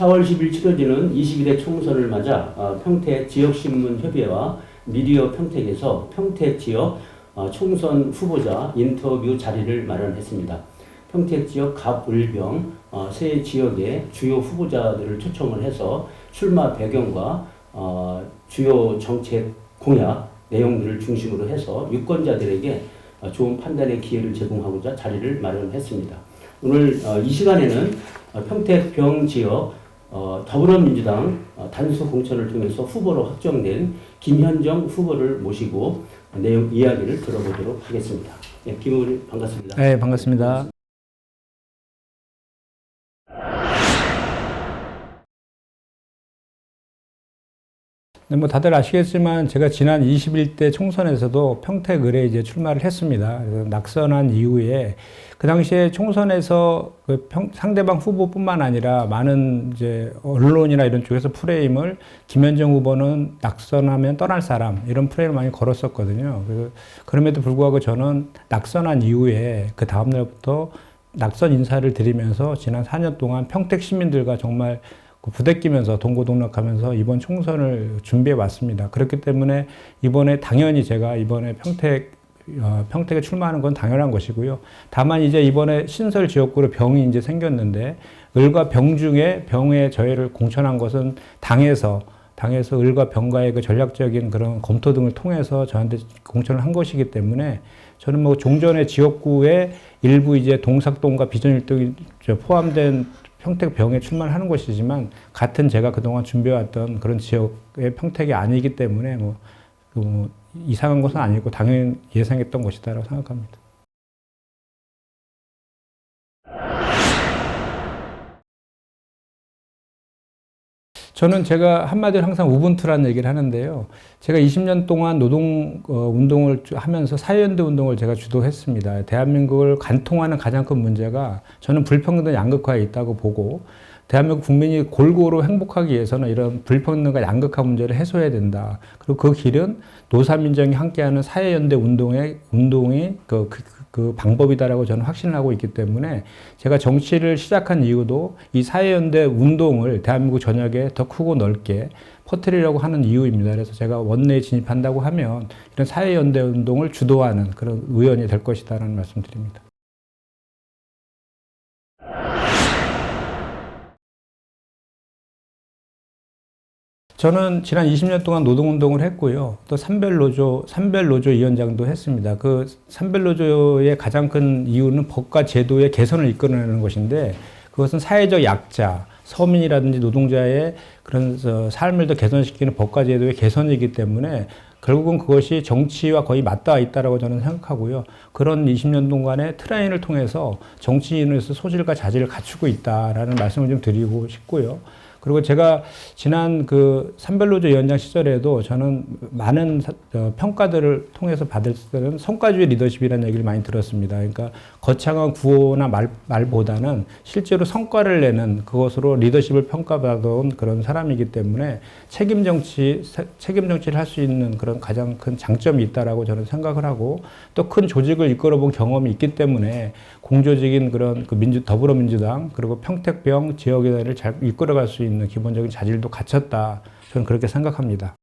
4월 10일 치러지는 21대 총선을 맞아 어, 평택 지역신문협의회와 미디어 평택에서 평택 지역 어, 총선 후보자 인터뷰 자리를 마련했습니다. 평택 지역 갑을병 어, 세 지역의 주요 후보자들을 초청을 해서 출마 배경과 어, 주요 정책 공약 내용들을 중심으로 해서 유권자들에게 어, 좋은 판단의 기회를 제공하고자 자리를 마련했습니다. 오늘 어, 이 시간에는 어, 평택병 지역 어, 더불어민주당 어, 단수 공천을 통해서 후보로 확정된 김현정 후보를 모시고 내용 이야기를 들어보도록 하겠습니다. 예, 김 의원님 반갑습니다. 네, 반갑습니다. 뭐 다들 아시겠지만 제가 지난 21대 총선에서도 평택 을에 이제 출마를 했습니다. 그래서 낙선한 이후에 그 당시에 총선에서 그 평- 상대방 후보뿐만 아니라 많은 이제 언론이나 이런 쪽에서 프레임을 김현정 후보는 낙선하면 떠날 사람 이런 프레임을 많이 걸었었거든요. 그래서 그럼에도 불구하고 저는 낙선한 이후에 그 다음 날부터 낙선 인사를 드리면서 지난 4년 동안 평택 시민들과 정말 그 부대끼면서 동고동락하면서 이번 총선을 준비해 왔습니다. 그렇기 때문에 이번에 당연히 제가 이번에 평택 어, 평택에 출마하는 건 당연한 것이고요. 다만 이제 이번에 신설 지역구로 병이 이제 생겼는데 을과 병 중에 병에 저희를 공천한 것은 당에서 당에서 을과 병과의 그 전략적인 그런 검토 등을 통해서 저한테 공천을 한 것이기 때문에 저는 뭐 종전의 지역구에 일부 이제 동삭동과 비전일동이 저 포함된 평택 병에 출마를 하는 것이지만 같은 제가 그동안 준비해왔던 그런 지역의 평택이 아니기 때문에 뭐, 그뭐 이상한 것은 아니고 당연히 예상했던 것이다라고 생각합니다. 저는 제가 한마디로 항상 우분투라는 얘기를 하는데요. 제가 20년 동안 노동 어, 운동을 주- 하면서 사회연대 운동을 제가 주도했습니다. 대한민국을 관통하는 가장 큰 문제가 저는 불평등 양극화에 있다고 보고 대한민국 국민이 골고루 행복하기 위해서는 이런 불평등과 양극화 문제를 해소해야 된다. 그리고 그 길은 노사민정이 함께하는 사회연대 운동의 운동이 그, 그, 그- 그 방법이다라고 저는 확신을 하고 있기 때문에 제가 정치를 시작한 이유도 이 사회연대 운동을 대한민국 전역에 더 크고 넓게 퍼뜨리려고 하는 이유입니다. 그래서 제가 원내에 진입한다고 하면 이런 사회연대 운동을 주도하는 그런 의원이 될 것이다라는 말씀드립니다. 저는 지난 20년 동안 노동운동을 했고요. 또 산별노조, 산별노조 위원장도 했습니다. 그 산별노조의 가장 큰 이유는 법과 제도의 개선을 이끌어내는 것인데 그것은 사회적 약자, 서민이라든지 노동자의 그런 어, 삶을 더 개선시키는 법과 제도의 개선이기 때문에 결국은 그것이 정치와 거의 맞닿아 있다라고 저는 생각하고요. 그런 20년 동안의 트레인을 통해서 정치인으로서 소질과 자질을 갖추고 있다라는 말씀을 좀 드리고 싶고요. 그리고 제가 지난 그 산별노조 위원장 시절에도 저는 많은 사- 어, 평가들을 통해서 받을 때는 성과주의 리더십이라는 얘기를 많이 들었습니다. 그러니까 거창한 구호나 말, 말보다는 실제로 성과를 내는 그것으로 리더십을 평가받아온 그런 사람이기 때문에 책임 정치, 세- 책임 정치를 할 수 있는 그런 가장 큰 장점이 있다라고 저는 생각을 하고 또 큰 조직을 이끌어 본 경험이 있기 때문에 공조직인 그런 그 민주 더불어민주당 그리고 평택병 지역의회를 잘 이끌어갈 수 있는 기본적인 자질도 갖췄다. 저는 그렇게 생각합니다.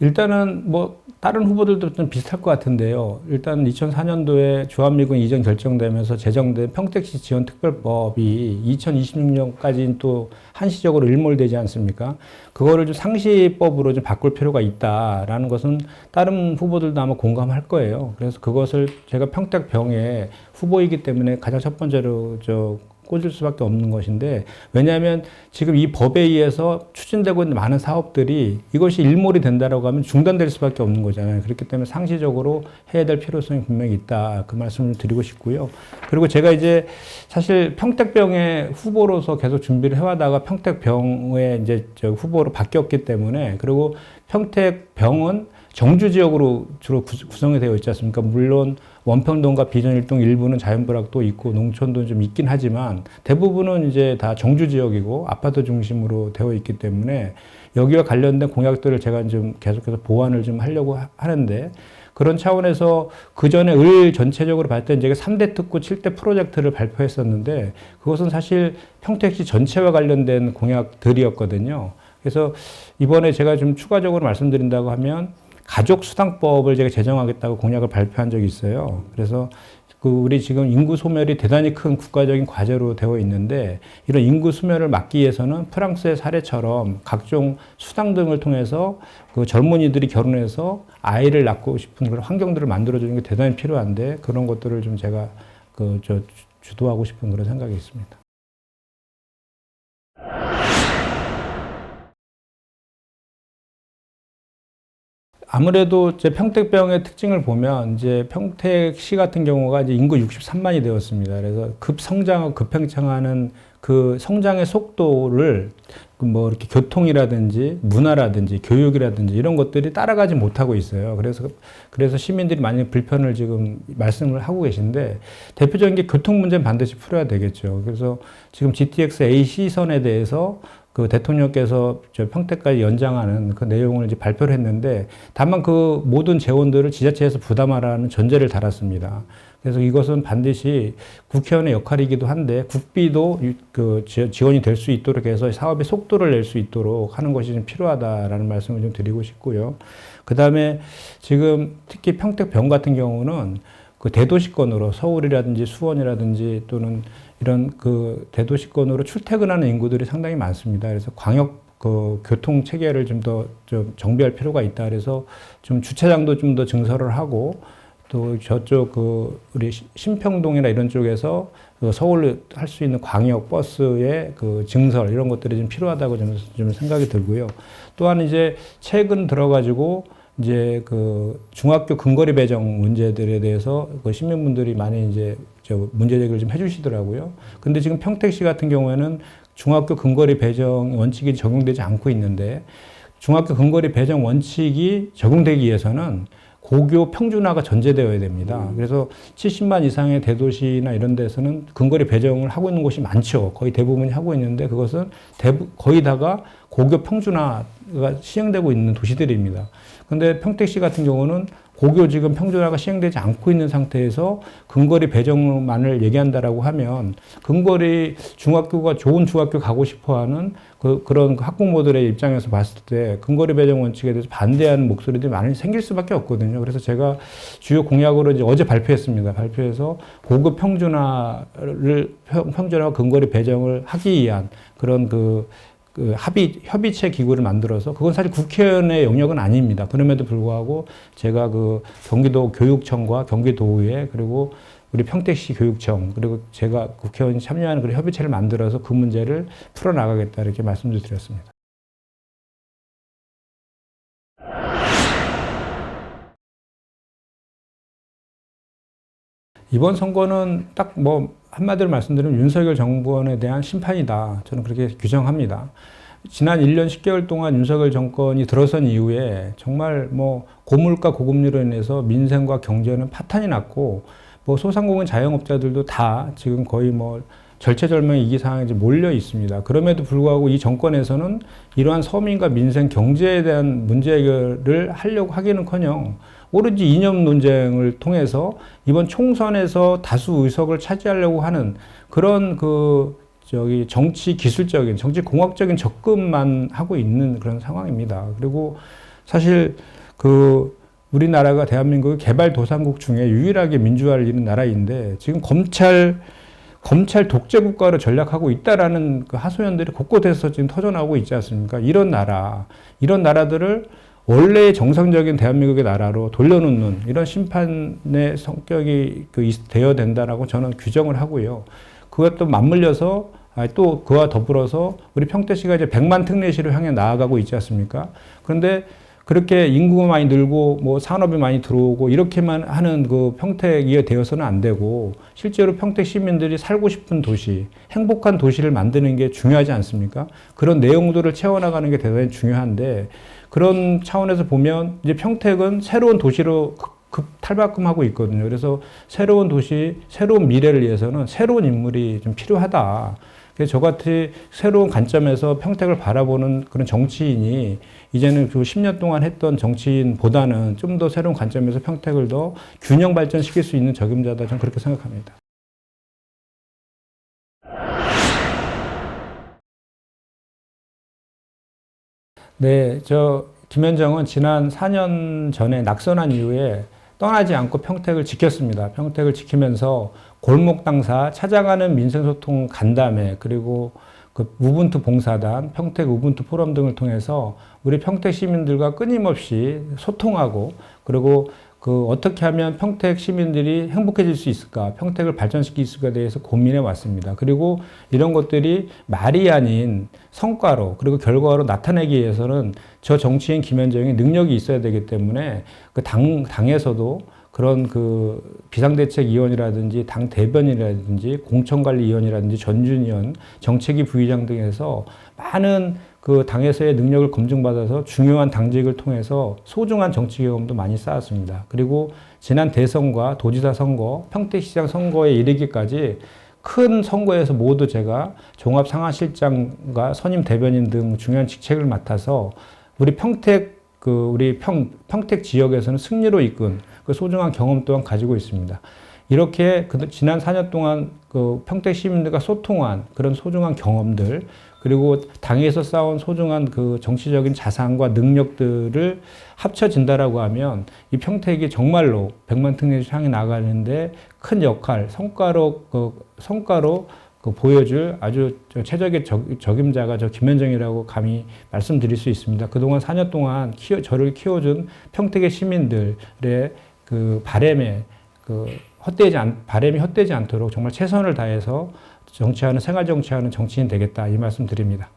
일단은 뭐 다른 후보들도 좀 비슷할 것 같은데요. 일단 2004년도에 주한미군 이전 결정되면서 제정된 평택시 지원 특별법이 2026년까지 또 한시적으로 일몰되지 않습니까? 그거를 좀 상시법으로 좀 바꿀 필요가 있다라는 것은 다른 후보들도 아마 공감할 거예요. 그래서 그것을 제가 평택병의 후보이기 때문에 가장 첫 번째로 저 꽂을 수밖에 없는 것인데 왜냐하면 지금 이 법에 의해서 추진되고 있는 많은 사업들이 이것이 일몰이 된다라고 하면 중단될 수밖에 없는 거잖아요. 그렇기 때문에 상시적으로 해야 될 필요성이 분명히 있다. 그 말씀을 드리고 싶고요. 그리고 제가 이제 사실 평택병의 후보로서 계속 준비를 해와다가 평택병의 이제 저 후보로 바뀌었기 때문에 그리고 평택병은 정주 지역으로 주로 구- 구성이 되어 있지 않습니까? 물론 원평동과 비전일동 일부는 자연불락도 있고 농촌도 좀 있긴 하지만 대부분은 이제 다 정주 지역이고 아파트 중심으로 되어 있기 때문에 여기와 관련된 공약들을 제가 좀 계속해서 보완을 좀 하려고 하- 하는데 그런 차원에서 그 전에 을 전체적으로 봤을 때 제가 3대 특구 7대 프로젝트를 발표했었는데 그것은 사실 평택시 전체와 관련된 공약들이었거든요. 그래서 이번에 제가 좀 추가적으로 말씀드린다고 하면 가족 수당법을 제가 제정하겠다고 공약을 발표한 적이 있어요. 그래서 그 우리 지금 인구 소멸이 대단히 큰 국가적인 과제로 되어 있는데 이런 인구 소멸을 막기 위해서는 프랑스의 사례처럼 각종 수당 등을 통해서 그 젊은이들이 결혼해서 아이를 낳고 싶은 그런 환경들을 만들어 주는 게 대단히 필요한데 그런 것들을 좀 제가 그 저 주도하고 싶은 그런 생각이 있습니다. 아무래도 제 평택병의 특징을 보면 이제 평택시 같은 경우가 이제 인구 63만이 되었습니다. 그래서 급성장하고 급팽창하는 그 성장의 속도를 그뭐 이렇게 교통이라든지 문화라든지 교육이라든지 이런 것들이 따라가지 못하고 있어요. 그래서 그래서 시민들이 많이 불편을 지금 말씀을 하고 계신데 대표적인 게 교통 문제는 반드시 풀어야 되겠죠. 그래서 지금 GTX A 시선에 대해서 그 대통령께서 저 평택까지 연장하는 그 내용을 이제 발표를 했는데 다만 그 모든 재원들을 지자체에서 부담하라는 전제를 달았습니다. 그래서 이것은 반드시 국회의원의 역할이기도 한데 국비도 유- 그 지- 지원이 될 수 있도록 해서 사업의 속도를 낼 수 있도록 하는 것이 좀 필요하다라는 말씀을 좀 드리고 싶고요. 그 다음에 지금 특히 평택병 같은 경우는 그 대도시권으로 서울이라든지 수원이라든지 또는 이런 그 대도시권으로 출퇴근하는 인구들이 상당히 많습니다. 그래서 광역 그 교통 체계를 좀 더 좀 정비할 필요가 있다. 그래서 좀 주차장도 좀 더 증설을 하고 또 저쪽 그 우리 시- 신평동이나 이런 쪽에서 그 서울 할수 있는 광역 버스의 그 증설 이런 것들이 좀 필요하다고 좀, 좀 생각이 들고요. 또한 이제 최근 들어가지고 이제 그 중학교 근거리 배정 문제들에 대해서 그 시민분들이 많이 이제 저 문제 제기를 좀 해주시더라고요. 근데 지금 평택시 같은 경우에는 중학교 근거리 배정 원칙이 적용되지 않고 있는데 중학교 근거리 배정 원칙이 적용되기 위해서는 고교 평준화가 전제되어야 됩니다. 그래서 70만 이상의 대도시나 이런 데서는 근거리 배정을 하고 있는 곳이 많죠. 거의 대부분이 하고 있는데 그것은 대부, 거의 다가 고교 평준화가 시행되고 있는 도시들입니다. 근데 평택시 같은 경우는 고교 지금 평준화가 시행되지 않고 있는 상태에서 근거리 배정만을 얘기한다라고 하면 근거리 중학교가 좋은 중학교 가고 싶어 하는 그, 그런 학부모들의 입장에서 봤을 때 근거리 배정 원칙에 대해서 반대하는 목소리들이 많이 생길 수밖에 없거든요. 그래서 제가 주요 공약으로 이제 어제 발표했습니다. 발표해서 고급 평준화를 평- 평준화와 근거리 배정을 하기 위한 그런 그 그 합의 협의체 기구를 만들어서 그건 사실 국회의원의 영역은 아닙니다. 그럼에도 불구하고 제가 그 경기도 교육청과 경기도의회 그리고 우리 평택시 교육청 그리고 제가 국회의원이 참여하는 그런 협의체를 만들어서 그 문제를 풀어 나가겠다 이렇게 말씀을 드렸습니다. 이번 선거는 딱 뭐 한마디로 말씀드리면 윤석열 정부원에 대한 심판이다. 저는 그렇게 규정합니다. 지난 1년 10개월 동안 윤석열 정권이 들어선 이후에 정말 뭐 고물가 고금리로 인해서 민생과 경제는 파탄이 났고 뭐 소상공인 자영업자들도 다 지금 거의 뭐 절체절명 위기 상황에 몰려 있습니다. 그럼에도 불구하고 이 정권에서는 이러한 서민과 민생 경제에 대한 문제 해결을 하려고 하기는커녕 오로지 이념 논쟁을 통해서 이번 총선에서 다수 의석을 차지하려고 하는 그런 그 저기 정치 기술적인 정치 공학적인 접근만 하고 있는 그런 상황입니다. 그리고 사실 그 우리나라가 대한민국의 개발 도상국 중에 유일하게 민주화를 이룬 나라인데 지금 검찰 검찰 독재 국가로 전략하고 있다라는 그 하소연들이 곳곳에서 지금 터져나오고 있지 않습니까? 이런 나라, 이런 나라들을 원래의 정상적인 대한민국의 나라로 돌려놓는 이런 심판의 성격이 그 있- 되어야 된다라고 저는 규정을 하고요. 그것도 맞물려서 아, 또 그와 더불어서 우리 평택시가 이제 100만 특례시로 향해 나아가고 있지 않습니까? 그런데 그렇게 인구가 많이 늘고 뭐 산업이 많이 들어오고 이렇게만 하는 그 평택이 되어서는 안 되고 실제로 평택 시민들이 살고 싶은 도시, 행복한 도시를 만드는 게 중요하지 않습니까? 그런 내용들을 채워나가는 게 대단히 중요한데 그런 차원에서 보면 이제 평택은 새로운 도시로 급, 급 탈바꿈하고 있거든요. 그래서 새로운 도시, 새로운 미래를 위해서는 새로운 인물이 좀 필요하다. 그래서 저같이 새로운 관점에서 평택을 바라보는 그런 정치인이 이제는 그 10년 동안 했던 정치인보다는 좀 더 새로운 관점에서 평택을 더 균형 발전시킬 수 있는 적임자다 저는 그렇게 생각합니다. 네, 저 김현정은 지난 4년 전에 낙선한 이후에 떠나지 않고 평택을 지켰습니다. 평택을 지키면서 골목 당사 찾아가는 민생 소통 간담회 그리고 그 우분투 봉사단, 평택 우분투 포럼 등을 통해서 우리 평택 시민들과 끊임없이 소통하고 그리고 그 어떻게 하면 평택 시민들이 행복해질 수 있을까, 평택을 발전시킬 수 있을까에 대해서 고민해 왔습니다. 그리고 이런 것들이 말이 아닌 성과로 그리고 결과로 나타내기 위해서는 저 정치인 김현정이 능력이 있어야 되기 때문에 그 당, 당에서도 그런 그 비상대책위원이라든지 당 대변이라든지 공천관리위원이라든지 전준위원, 정책위 부의장 등에서 많은 그 당에서의 능력을 검증받아서 중요한 당직을 통해서 소중한 정치 경험도 많이 쌓았습니다. 그리고 지난 대선과 도지사 선거, 평택시장 선거에 이르기까지 큰 선거에서 모두 제가 종합상하실장과 선임 대변인 등 중요한 직책을 맡아서 우리 평택 그 우리 평 평택 지역에서는 승리로 이끈 그 소중한 경험 또한 가지고 있습니다. 이렇게 그 지난 4년 동안 그 평택 시민들과 소통한 그런 소중한 경험들 그리고 당에서 쌓은 소중한 그 정치적인 자산과 능력들을 합쳐진다라고 하면 이 평택이 정말로 백만 특례를 향해 나가는데 큰 역할, 성과로 그 성과로 그 보여줄 아주 저 최적의 적, 적임자가 저 김현정이라고 감히 말씀드릴 수 있습니다. 그동안 4년 동안 키워, 저를 키워준 평택의 시민들의 그 바램에 그 헛되지 않, 바램이 헛되지 않도록 정말 최선을 다해서 정치하는 생활 정치하는 정치인 되겠다 이 말씀 드립니다.